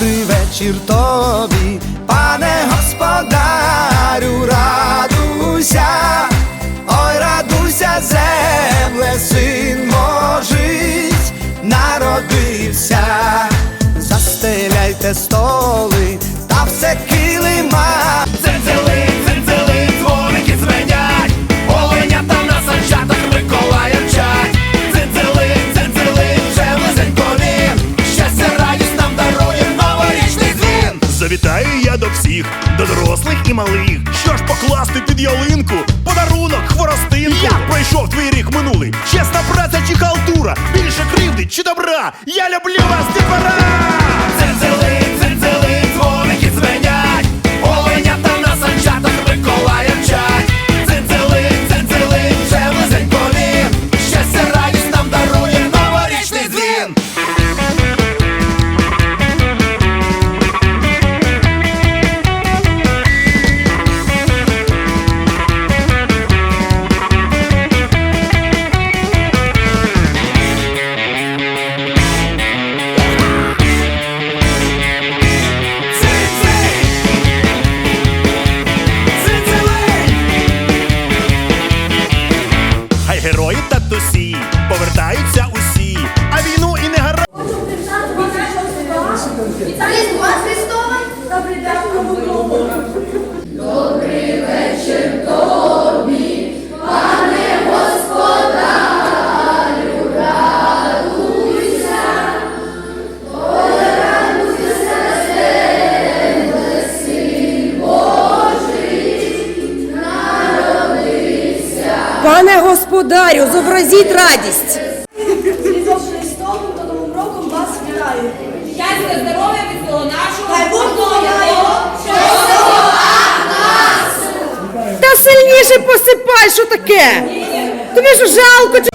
Добрий вечір тобі, пане господарю, радуйся, ой, радуйся, земле, син можить, народився, застеляйте столи та все до дорослих і малих. Що ж покласти під ялинку? Подарунок, хворостинку. Як пройшов твій рік минулий? Чесна праця чи халтура? Більше кривди чи добра? Я люблю вас, дітвора! Це дзензели, Aí o tatu Пане господарю, зобразіть радість. Новим роком вас вітаю! Щастя, здоров'я від того нашого. Хай Бог благословляє Та сильніше посипай, що таке? Тобі що жалко чи